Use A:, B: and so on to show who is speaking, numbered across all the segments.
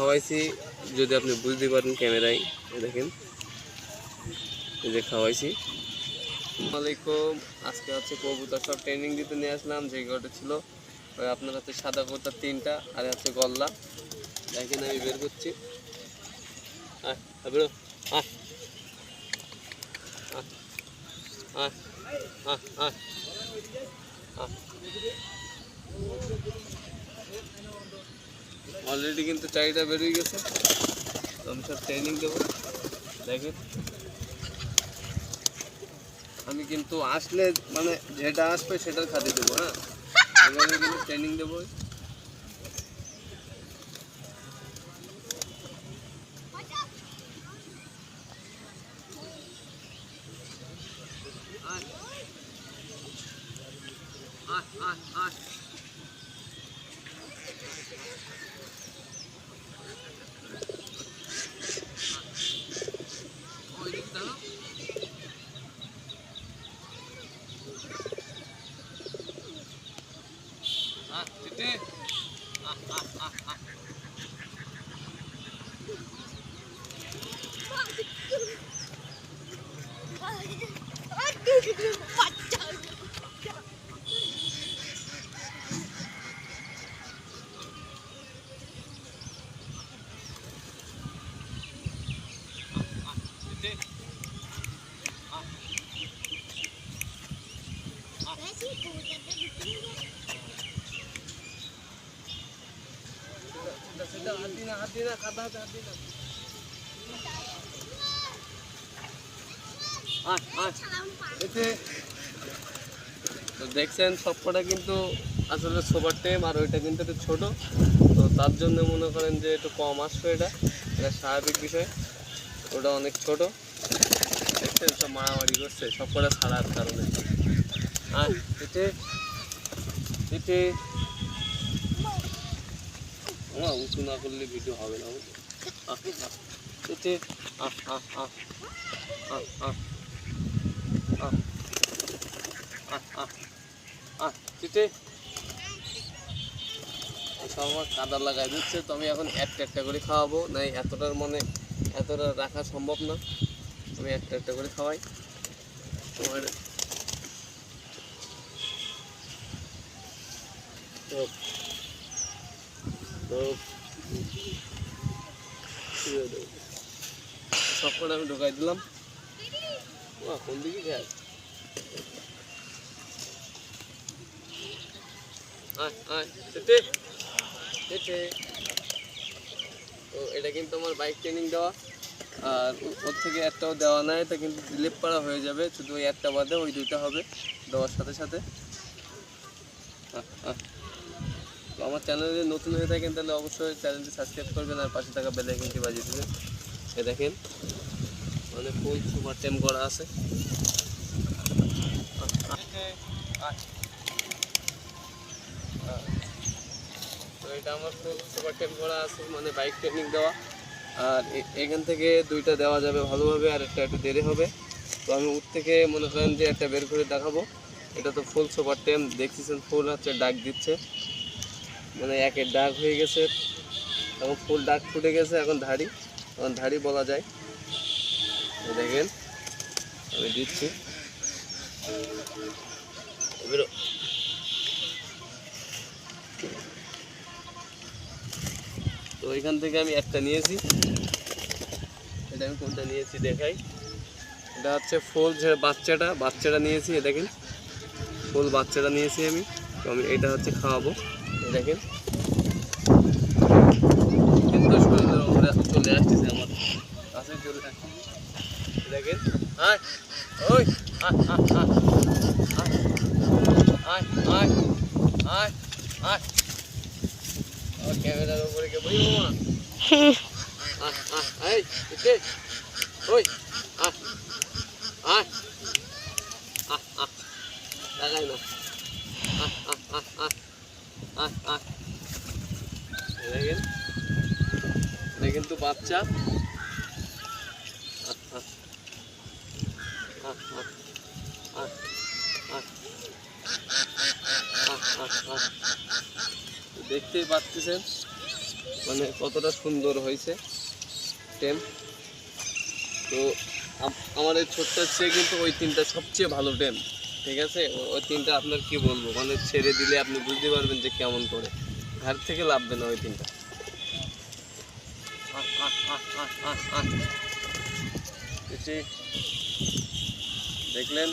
A: খাওয়াইছি, যদি আপনি বুঝতে পারেন ক্যামেরায় দেখেন। এই যে খাওয়াইছি। আসসালামাইকুম আজকে হচ্ছে কবুতর সব ট্রেনিং দিতে নিয়ে আসলাম, যে গরুটা ছিল। ওই আপনার হচ্ছে সাদা কবুতর তিনটা, আর হচ্ছে গল্লা। দেখেন আমি বের করছি। আয় অলরেডি কিন্তু চাহিদা বেরিয়ে গেছে। তো আমি সব ট্রেনিং দেবো। দেখেন। আমি কিন্তু আসলে মানে যেটা আসবে সেটার খাতে দেবো হ্যাঁ? এভাবে কিন্তু ট্রেনিং দেবো আয়। আয়, আয়, আয়। ওই দিকে দাঁড়াও। আহ, চিঠি। আহ, আহ, আহ, আহ। চিঠি। সিধা, সিধা, হাত দি না, হাত দি না, কাদা হাতে হাত দি না। আয়, আয়। এতে তো দেখছেন, সবকটা কিন্তু আসলে সোবার টেম আর ওইটা কিন্তু একটু ছোট। তো তার জন্য মনে করেন যে একটু কম আসবে এটা। এটা স্বাভাবিক বিষয়। ওটা অনেক ছোট। দেখছেন, সব মারামারি করছে। সবকটা ছাড়ার কারণে। আর এতে এতে না, উঁচু না করলে ভিডিও হবে না এতে আহ আহ আহ আহ আহ আহ চিটে আমার কাদা লাগাই দিচ্ছে তো আমি এখন একটা একটা করে খাওয়াবো। না এতটার মনে, এতটা রাখা সম্ভব না। আমি একটা একটা করে খাওয়াই। তোমার সব করে আমি ঢোকাই দিলাম। কোন দিকে যায় তো এটা কিন্তু আমার বাইক ট্রেনিং দেওয়া। আর ওর থেকে একটাও দেওয়া নাই এটা কিন্তু ডিলিট করা হয়ে যাবে। শুধু ওই একটা বাদে ওই দুইটা হবে দেওয়ার সাথে সাথে। আহ, আহ। আমার চ্যানেলে যদি নতুন হয়ে থাকেন তাহলে অবশ্যই চ্যানেলটি সাবস্ক্রাইব করবেন আর পাশে থাকা বেল আইকনটি বাজিয়ে দেবেন। এ দেখেন মানে ফুল সুপার টেম করা আছে। তো এটা আমার সুপার টেম করা আছে মানে বাইক ট্রেনিং দেওয়া। আর এখান থেকে দুইটা দেওয়া যাবে ভালোভাবে আর একটা একটু দেরি হবে। তো আমি উঠ থেকে মনে করেন যে একটা বের করে দেখাবো। এটা তো ফুল সুপার টেম, দেখতেছেন ফুল হচ্ছে, ডাক দিচ্ছে। মানে একের ডাক হয়ে গেছে এখন ফুল ডাক ফুটে গেছে এখন ধাড়ি। এখন ধাড়ি বলা যায়। দেখেন, আমি দিচ্ছি। তো ওইখান থেকে আমি একটা নিয়েছি। এটা আমি কোনটা নিয়েছি দেখাই। এটা হচ্ছে ফুল যে বাচ্চাটা বাচ্চাটা নিয়েছি দেখেন। ফুল বাচ্চাটা নিয়েছি আমি। তো আমি এটা হচ্ছে খাওয়াবো। দেখেন। দশ উপরে এখন চলে আসতেছে আমার। কাছে চলে দেখেন। হ্যাঁ ওই। হ্যাঁ হ্যাঁ হ্যাঁ হ্যাঁ হ্যাঁ হ্যাঁ হ্যাঁ ক্যামেরার উপরে বলি মামা হ্যাঁ হ্যাঁ এই দেখতেই পাচ্ছেন। মানে কতটা সুন্দর হয়েছে টেম। তো আমার এই ছোট্ট চেয়ে কিন্তু ওই তিনটা সবচেয়ে ভালো টেম, ঠিক আছে? ওই তিনটা আপনার কি বলব? মানে ছেড়ে দিলে আপনি বুঝতে পারবেন যে কেমন করে। ঘাট থেকে লাভবে না ওই তিনটা। দেখলেন,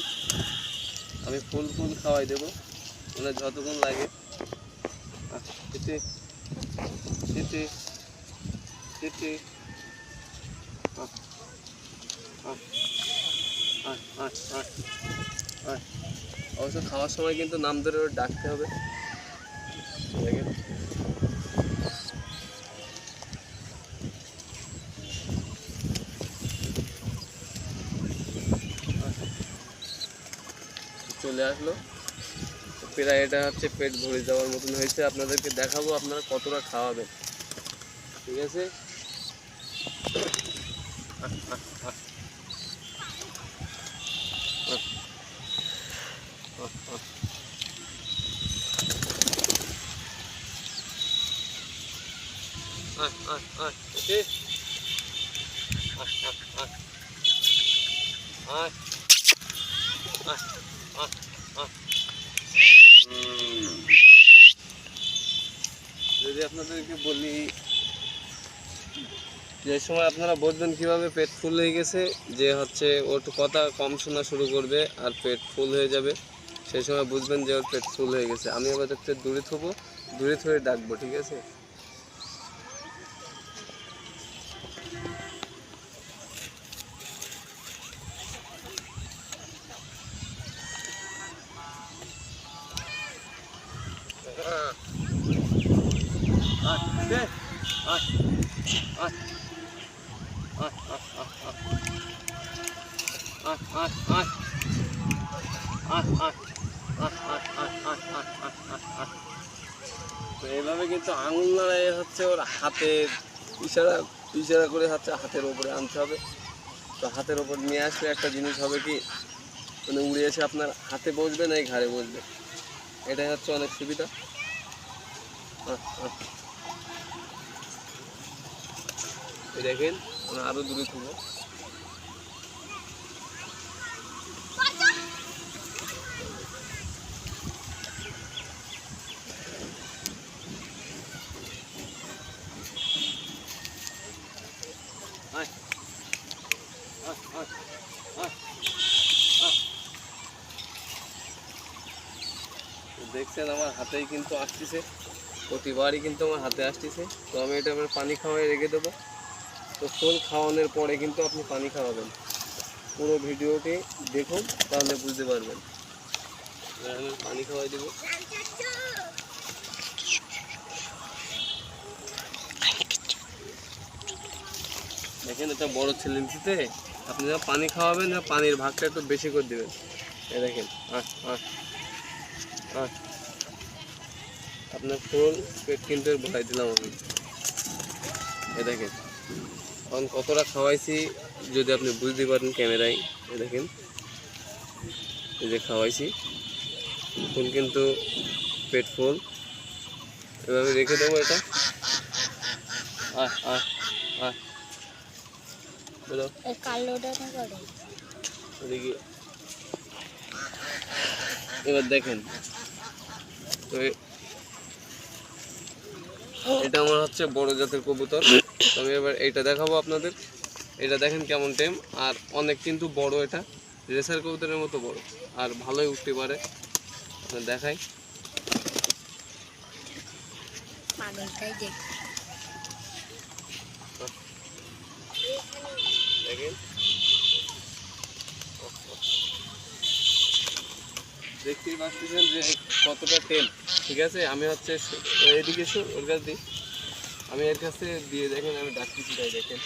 A: আমি ফুল ফুল খাওয়াই দেবো। মানে যতক্ষণ লাগে। Bitte. Bitte. Bitte. Ah. Ah. আয় অবশ্য খাওয়ার সময় কিন্তু নাম ধরে ডাকতে হবে চলে আসলো প্রায় এটা হচ্ছে পেট ভরে যাওয়ার মতন হয়েছে। আপনাদেরকে দেখাবো আপনারা কতটা খাওয়াবেন। ঠিক আছে আহ, আহ, আহ। আহ। আহ, আহ। আহ, আহ, আহ, okay? আহ, আহ, আহ। আহ, আহ, আহ, আহ। যদি আপনাদেরকে বলি, যে সময় আপনারা বুঝবেন কীভাবে পেট ফুল হয়ে গেছে, যে হচ্ছে ওর কথা কম শোনা শুরু করবে আর পেট ফুল হয়ে যাবে। সেই সময় বুঝবেন যে ওর পেট ফুল হয়ে গেছে। আমি আবার দূরে থবো, দূরে থয়ে ডাকবো, ঠিক আছে? তো এইভাবে কিন্তু আঙুল নাড়াই হচ্ছে ওর হাতের ইশারা ইশারা করে হচ্ছে হাতের ওপরে আনতে হবে। তো হাতের ওপর নিয়ে আসলে একটা জিনিস হবে কি মানে উড়ে এসে আপনার হাতে বসবে না এই ঘাড়ে বসবে। এটাই হচ্ছে অনেক সুবিধা। দেখেন আমরা আরও দূরে থাকব দেখছেন আমার হাতেই কিন্তু আসতেছে। প্রতিবারই কিন্তু আমার হাতে আসতেছে। তো আমি এটা এবার পানি খাওয়াই রেখে দেবো। তো ফুল খাওয়ানোর পরে কিন্তু আপনি পানি খাওয়াবেন। পুরো ভিডিওটি দেখুন, তাহলে বুঝতে পারবেন। আমি পানি খাওয়াই দেবো। দেখেন এটা বড় ছেলেটিতে আপনি যখন পানি খাওয়াবেন পানির ভাগটা একটু বেশি করে দেবেন। এই দেখেন, আহ আহ আহ। আপনার ফুল পেট কিন্তু ভরাই দিলাম আমি। এ দেখেন এখন কতটা খাওয়াইছি যদি আপনি বুঝতে পারেন ক্যামেরায় এ দেখেন এই যে খাওয়াইছি ফুল কিন্তু পেট ফুল। এভাবে রেখে দেবো এটা। বলো।
B: কালোটা
A: এবার দেখেন তো এটা আমার হচ্ছে বড় জাতের কবুতর। আমি এবার এইটা দেখাবো আপনাদের। এটা দেখেন কেমন টেম। আর অনেক কিন্তু বড় এটা। রেসার কবুতরের মতো বড়। আর ভালোই উঠতে পারে। দেখাই। দেখেন। দেখতেই পাচ্ছেন যে কতটা তেল ঠিক আছে, আমি হচ্ছে এদিকে ওর কাছ দিই আমি এর কাছে দিয়ে দেখেন, আমি ডাকতেছি তাই দেখেন।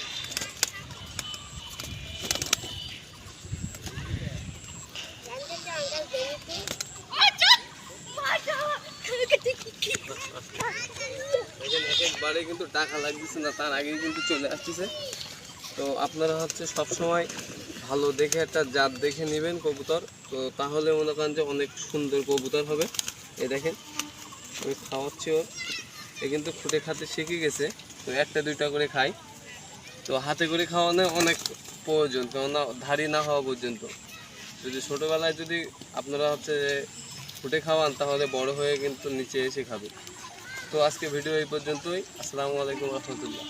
A: একবারে কিন্তু টাকা লাগতেছে না, তার আগেই কিন্তু চলে আসতেছে। তো আপনারা হচ্ছে সব সময় ভালো দেখে একটা জাত দেখে নেবেন, কবুতর। তো তাহলে মনে করেন যে অনেক সুন্দর কবুতর হবে। এই দেখেন, আমি খাওয়াচ্ছি ওর। এ কিন্তু খুঁটে খাতে শিখে গেছে, তো একটা দুইটা করে খাই। তো হাতে করে খাওয়ানো অনেক প্রয়োজন, কেননা ধারি না হওয়া পর্যন্ত। যদি ছোটোবেলায় যদি আপনারা হচ্ছে ফুটে খাওয়ান, তাহলে বড় হয়ে কিন্তু নিচে এসে খাবে। তো আজকে ভিডিও এই পর্যন্তই। আসসালামু আলাইকুম রহমতুল্লাহ।